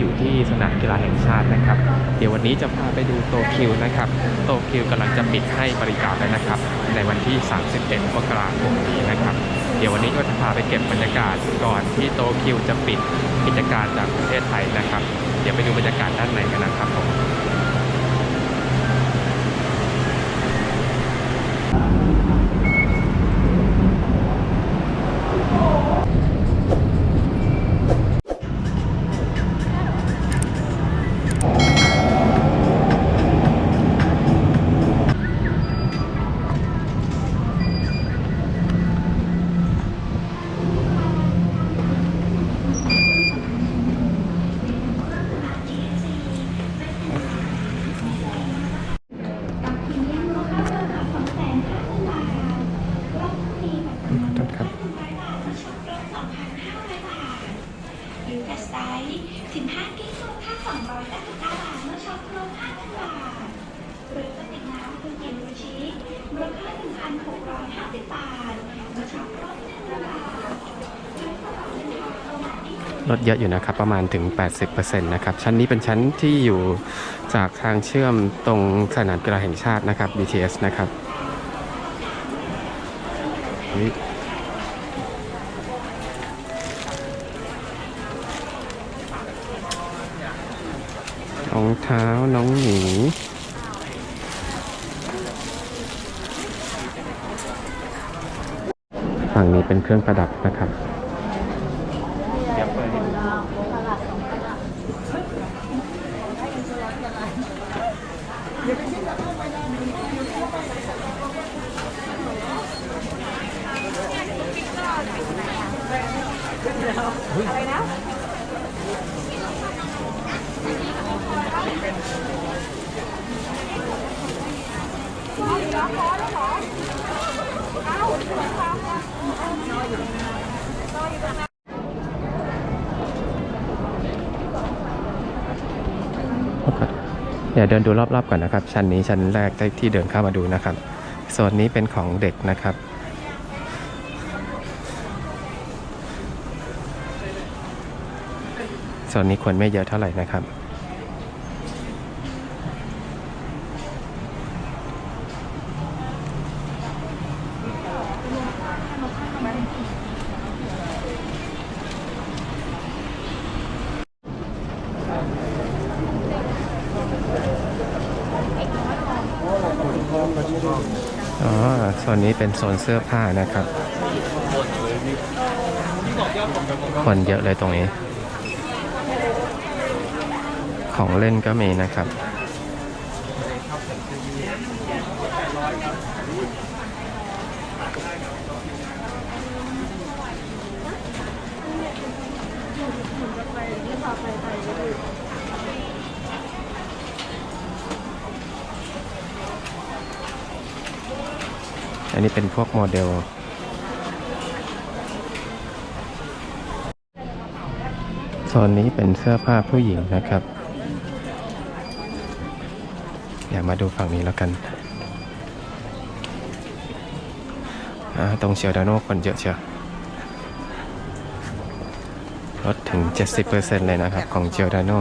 อยู่ที่สนามกีฬาแห่งชาตินะครับ เดี๋ยววันนี้จะพาไปดูโตคิวนะครับ โตคิวกำลังจะปิดให้บริการแล้วนะครับ ในวันที่ 31มกราคมนี้นะครับ เดี๋ยววันนี้ก็จะพาไปเก็บบรรยากาศก่อนที่โตคิวจะปิดกิจการจากประเทศไทยนะครับ เดี๋ยวไปดูบรรยากาศด้านในกันนะครับผม ลดเยอะอยู่นะครับ ประมาณถึง 80%นะครับ ชั้นนี้เป็นชั้นที่อยู่จากทางเชื่อมตรงสนามกีฬาแห่งชาตินะครับ BTS นะครับรองเท้าน้องหมีฝั่งนี้เป็นเครื่องประดับนะครับ ดี๋ยวเดินดูรอบๆก่อนนะครับ ชั้นนี้ชั้นแรกที่เดินเข้ามาดูนะครับโซนนี้เป็นของเด็กนะครับ โซนนี้คนไม่เยอะเท่าไหร่นะครับ อ๋อ โซ นนี้เป็นโซนเสื้อผ้านะครับ คนเยอะเลยตรงนี้ ของเล่นก็มีนะครับอั นนี้เป็นพวกโมเดล โซนนี้เป็นเสื้อผ้าผู้หญิงนะครับ เดี๋ยวมาดูฝั่งนี้แล้วกันอ่าตรงเชียวดาโน่คนเยอะเชียวลดถึง 70%เลยนะครับ ของเชียวดาโน่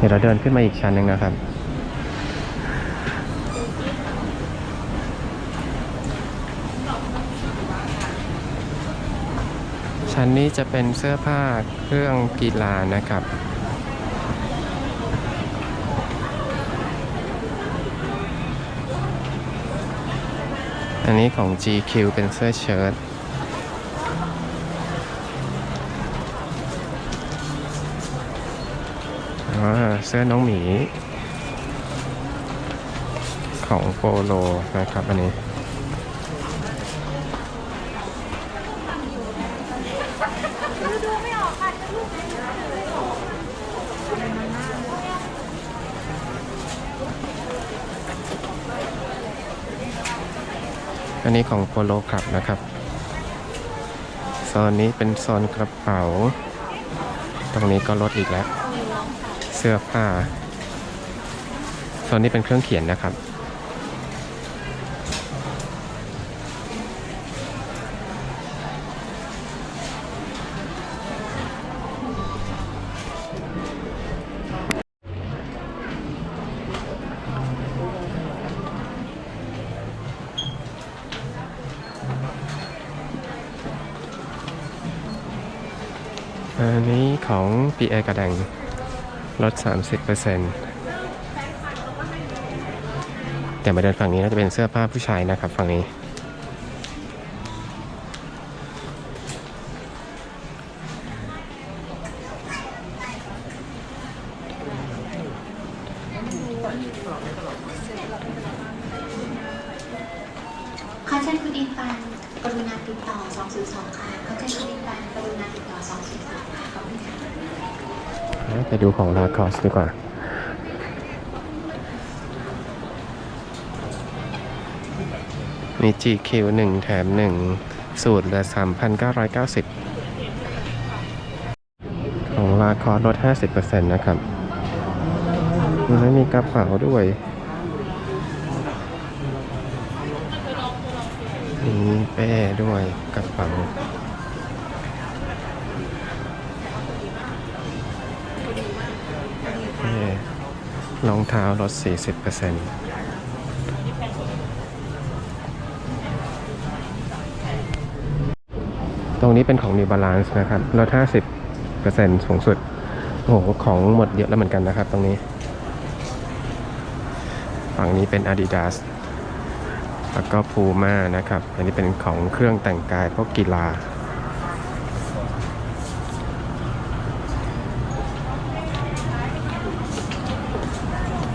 เดี๋ยวเราเดินขึ้นมาอีกชั้นหนึ่งนะครับ ชั้นนี้จะเป็นเสื้อผ้าเครื่องกีฬานะครับอันนี้ของ GQ เป็นเสื้อเชิ้ต เสื้อน้องหมี ของโปโลนะครับอันนี้ออันนี้ของโปโลครับนะครับโซนนี้เป็นโซนกระเป๋า ตรงนี้ก็ลดอีกแล้ว เสื้อผ้าโซนนี้เป็นเครื่องเขียนนะครับ อันนี้ของปีเอกระแดง ลด 30%แต่มาเดินฝั่งนี้น่าจะเป็นเสื้อผ้าผู้ชายนะครับฝั่งนี้ ไปดูของลาคอสดีกว่า มี GQ 1แถม1สูตรเหลือ 3,990 ของลาคอสลด 50%นะครับแล้วมีกระเป๋าด้วยมีเป้ด้วยกระเป๋า รองเท้าลด 40%ตรงนี้เป็นของ New Balance นะครับลด50%สูงสุด โอ้โห ของหมดเยอะแล้วเหมือนกันนะครับ ตรงนี้ ฝั่งนี้เป็น Adidas แล้วก็ Puma นะครับ อันนี้เป็นของเครื่องแต่งกายพวกกีฬา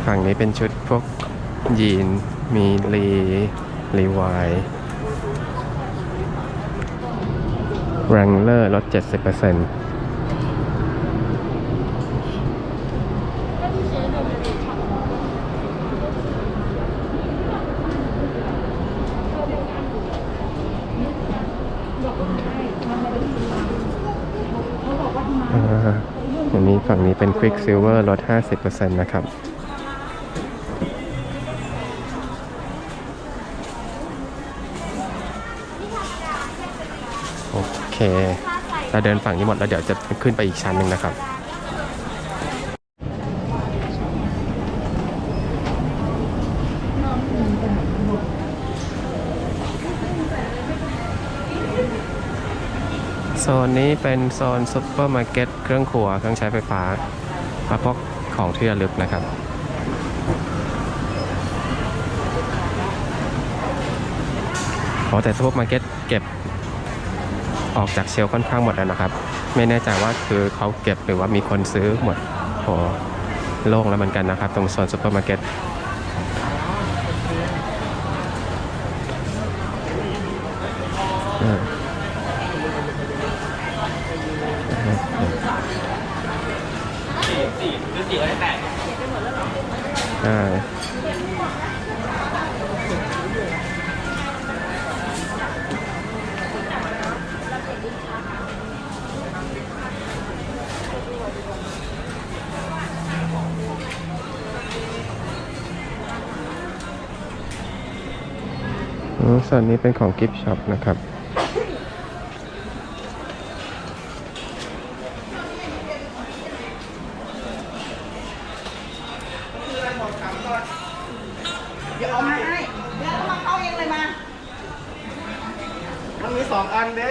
ฝั่งนี้เป็นชุดพวกยีน มีรีรีวายแรงเลอร์ลด 70%อ่าอันนี้ฝั่งนี้เป็น Quicksilver ลด 50%นะครับ เค เราเดินฝั่งนี้หมดแล้วเดี๋ยวจะขึ้นไปอีกชั้นหนึ่งนะครับโซนนี้เป็นโซนซุปเปอร์มาร์เก็ตเครื่องครัวเครื่องใช้ไฟฟ้าและพกของที่ระลึกนะครับ ขอแต่ซุปเปอร์มาร์เก็ต ออกจากเชลค่อนข้างหมดแล้วนะครับ ไม่แน่ใจว่าคือเขาเก็บหรือว่ามีคนซื้อหมดโหโล่งแล้วเหมือนกันนะครับ ตรงโซนซูเปอร์มาร์เก็ตอืม นนี้เป็นของกิฟต์ช็อปนะครับ เดี๋ยวเอามาให้เดี๋ยวเอามาเข้าเองเลยมา มันมีสองอันเด้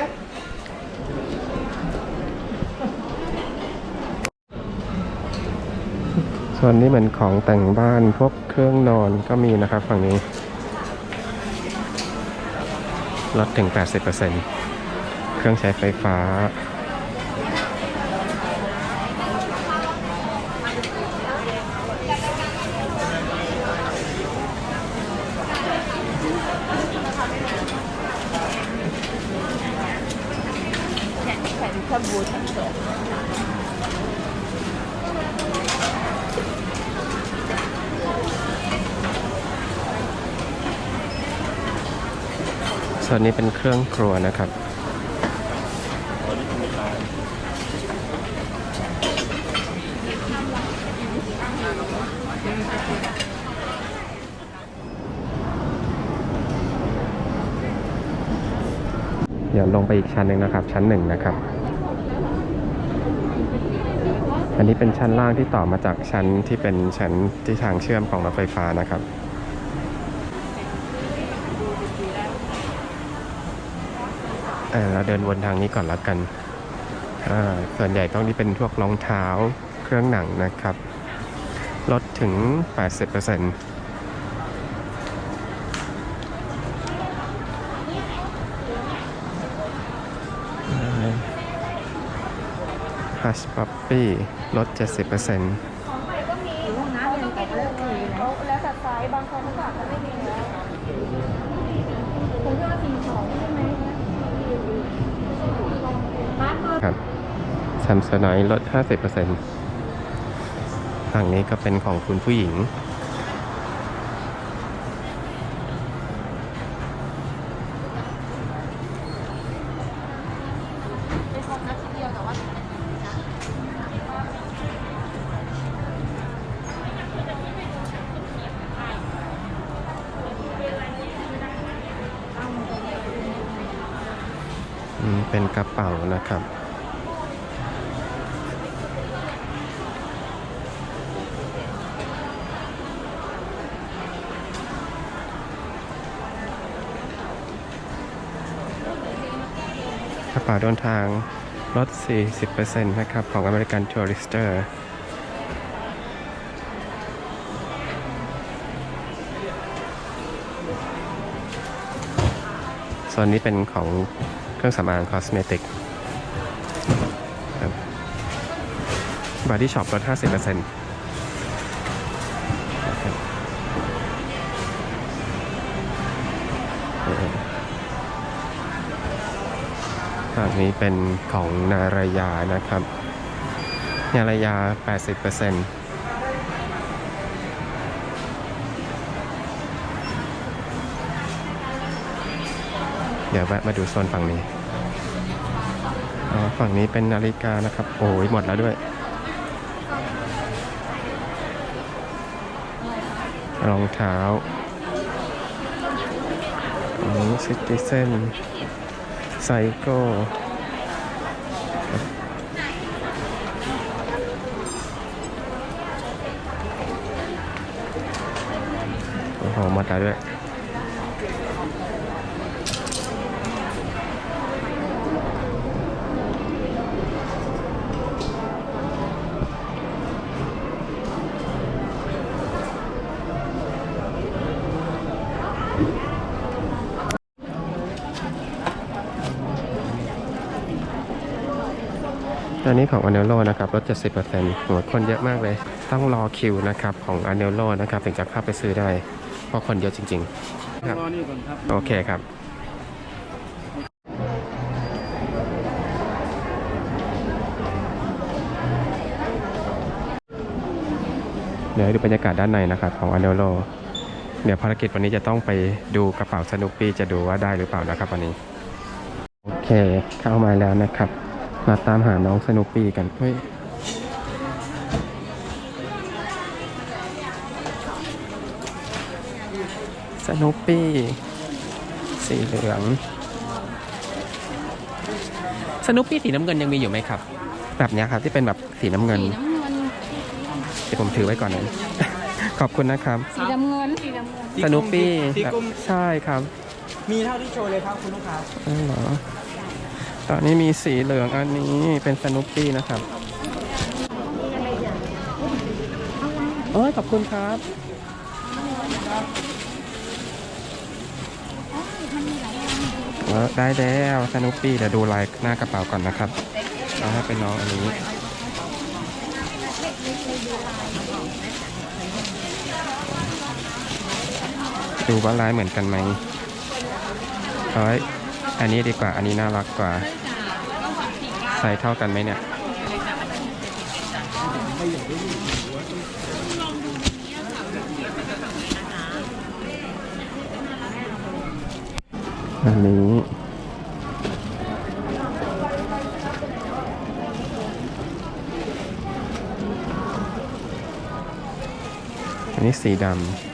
ส่วนนี้เหมือนของแต่งบ้านพวกเครื่องนอนก็มีนะครับ ฝั่งนี้ ลดถึง 80%เครื่องใช้ไฟฟ้าอ ส่วนนี้เป็นเครื่องครัวนะครับ เดี๋ยวลงไปอีกชั้นหนึ่งนะครับ ชั้นหนึ่งนะครับ อันนี้เป็นชั้นล่างที่ต่อมาจากชั้นที่เป็นชั้นที่ทางเชื่อมของรถไฟฟ้านะครับ เเราเดินวนทางนี้ก่อนละกัน ส่วนใหญ่ต้องนี่เป็นพวกรองเท้าเครื่องหนังนะครับ ลดถึง 80%ฮัชป๊อปปี้ลด 70%ห้องน้ำยังแต่ก็เลิกคุยนะ แล้วแต่ไซส์บางคนก็อาจจะไม่มีแล้วผมก็สี่สองใช่ไหมบ้านก็ ครับ ซัมซุงไนลด 50%ฝั่งนี้ก็เป็นของคุณผู้หญิง เป็นของนัดทีเดียวแต่ว่าอืมเป็นกระเป๋านะครับ กระเป๋าเดินทางลด 40%นะครับ ของ American Tourister ส่วนนี้เป็นของเครื่องสำอางคอสเมติกครับบอดี้ช็อปลด 50% ภาพนี้เป็นของนารายานะครับ นารายา 80%เดี๋ยวแวะมาดูโซนฝั่งนี้อ๋อฝั่งนี้เป็นนาฬิกานะครับ โอ้ยหมดแล้วด้วย รองเท้าอันนี้ซิติเซน ไซโก้หอมมาแล้วด้วย นนี้ของ a n e l o นะครับลด 70%หัวคนเยอะมากเลย ต้องรอคิวนะครับของ a n e l o นะครับถึงจะเข้าไปซื้อได้ เพราะคนเยอะจริงๆครับรอนี่ก่อนครับโอเคครับเดี๋ยวให้ดูบรรยากาศด้านในนะครับของ a n e l o เดี๋ยวภารกิจวันนี้จะต้องไปดูกระเป๋าสนุปปี้จะดูว่าได้หรือเปล่านะครับวันนี้ โอเคเข้ามาแล้วนะครับ มาตามหาน้องสนุปปี้กันเฮ้ยสนุปปี้ สีเหลือง สนุปปี้สีน้ำเงินยังมีอยู่ไหมครับ แบบเนี้ยครับที่เป็นแบบสีน้ำเงิน สีน้ำเงิน เดี๋ยวผมถือไว้ก่อนนะ ขอบคุณนะครับ สีน้ำเงินสีน้ำเงินสีสกลมนุปปี้สีกลมใช่ครับ มีเท่าที่โชว์เลยครับคุณลูกค้าอ๋อเหรอ ตอนนี้มีสีเหลืองอันนี้เป็นสนุปปี้นะครับเอ้ยขอบคุณครับเออได้แล้วสนุปปี้เดี๋ยวดูลายหน้ากระเป๋าก่อนนะครับเอาให้เป็นน้องอันนี้ดูว่าลายเหมือนกันไหมเอ้ย อันนี้ดีกว่า อันนี้น่ารักกว่า ใส่เท่ากันไหมเนี่ย อันนี้อันนี้สีดำ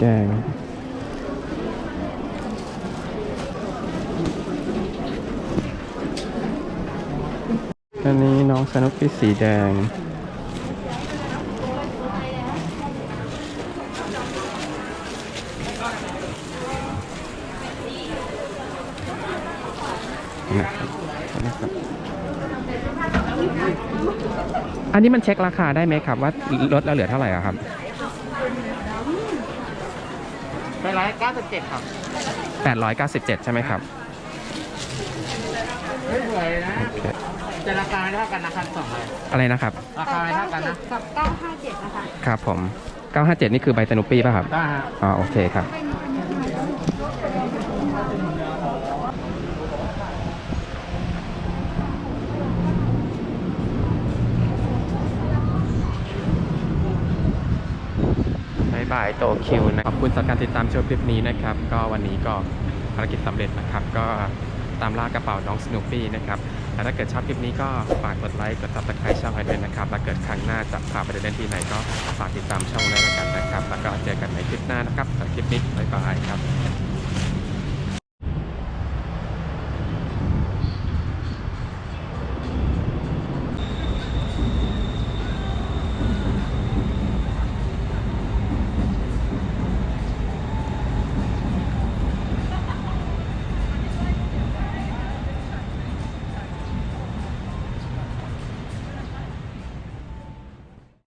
แดงอันนี้น้องสนุกปี้สีแดง อันนี้มันเช็คราคาได้ไหมครับ ว่าลดแล้วเหลือเท่าไหร่อะครับ ไปร้อยเก้าสิบเจ็ดครับ897 ใช่ไหมครับ ไม่สวยนะ โอเคจะราคาไม่เท่ากันนะครับสองเลยอะไรนะครับ ราคาไม่เท่ากันนะกับเก้าห้าเจ็ดนะคะครับผม 957 นี่คือใบสนุปปี้ป่ะครับ ได้ฮะ อ๋อ โอเคครับบายายโตคิวนะขอบคุณสำหรับการติดตามชมคลิปนี้นะครับ ก็วันนี้ก็ภารกิจสำเร็จนะครับ ก็ตามล่ากระเป๋าน้องสโนปปี้นะครับและถ้าเกิดชอบคลิปนี้ก็ฝากกดไลค์ กดซับสไครต์ช่องให้ด้วยนะครับ แล้วเกิดครั้งหน้าจะพาไปเดินที่ไหนก็ฝากติดตามช่องด้วยแล้วกันนะครับ แล้วก็เจอกันในคลิปหน้านะครับสำหรับคลิปนี้บายบายครับ